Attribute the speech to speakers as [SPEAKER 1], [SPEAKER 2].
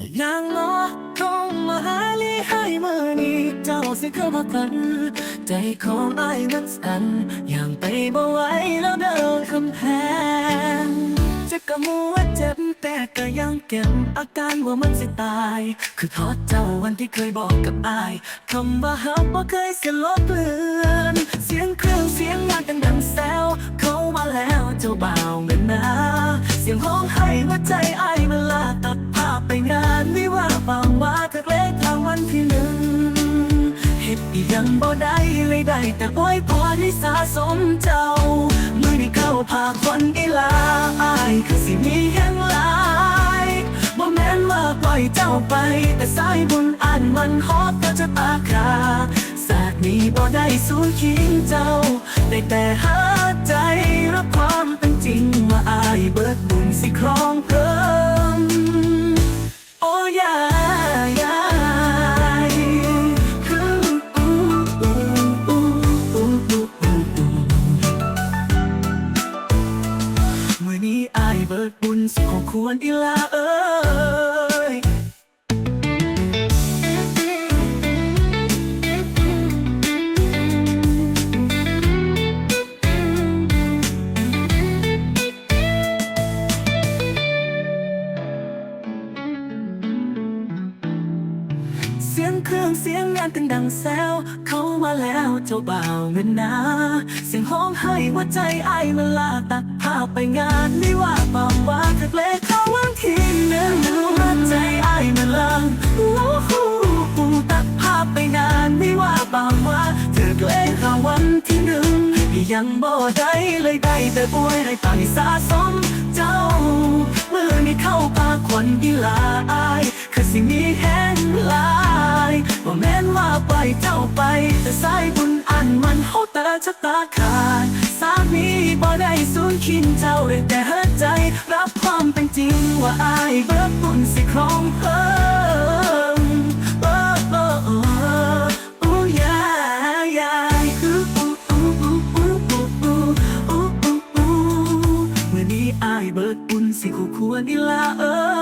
[SPEAKER 1] อย่างน้อคงมาหาลีให้มือนี้เจ้าสิเข้ามาพันใจของไอ้ายนั้นสั่นอย่างไปบ่ไหวแล้วเดินคำแพงจะกะมัวเจ็บแต่ก็ยังเก็บอาการว่ามันสิตาย คือทอดเจ้าวันที่เคยบอกกับอายคำว่าฮับบ่เคยเสียลบเลือ ยังบ่ได้เลยได้ แต่ปล่อยพรให้สะสมเจ้ามือนี้เข้าภาคนอีลาอายคือสิมีแห่งหลายบ่แม่นว่าปล่อยเจ้าไป แต่สายบุญอ่านมันฮอดก็จะตาคาศาสตร์นี้บ่ได้สู้คิงเจ้าได้แต่หา สิของควรอีลาเอ้ยเสียงเครื่องเสียงงานตึงดังแซวเขามาแล้วเจ้าบ่าวเงินนา เสียงห้องให้ว่าใจไอ้ายมันลาตัดภาพไปงานไม่ว่าเปล่าว่า เธอเล็กเขาวันที่หนึ่งว่าใจไอ้ายมันลังโอ้โหตัดภาพไปงานไม่ว่าเปล่าว่าเธอเล็กเข้าวันที่หนึ่งยังบ่ได้เลยได้แต่ป่วยให้ตายสะสมเจ้าเมื่อนี้เข้าปากคนอีหลาอายคือสิ่งนี้แห้งลายบ่แม่นว่าไปเจ้าไป แต่สายบุญอันมันโหดแต่ชะตาขาดสามีบ่ได้สูญคินเจ้าได้แต่เฮ เบิดบุญสิครองเพิ่มโอ้โอ้โอ้โอ้ยายายคืออู้อู้อู้อู้อู้อู้อู้อู้เมื่อนี้อายเบิดบุญสิคู่ควรอีลาเอ้ยเอ้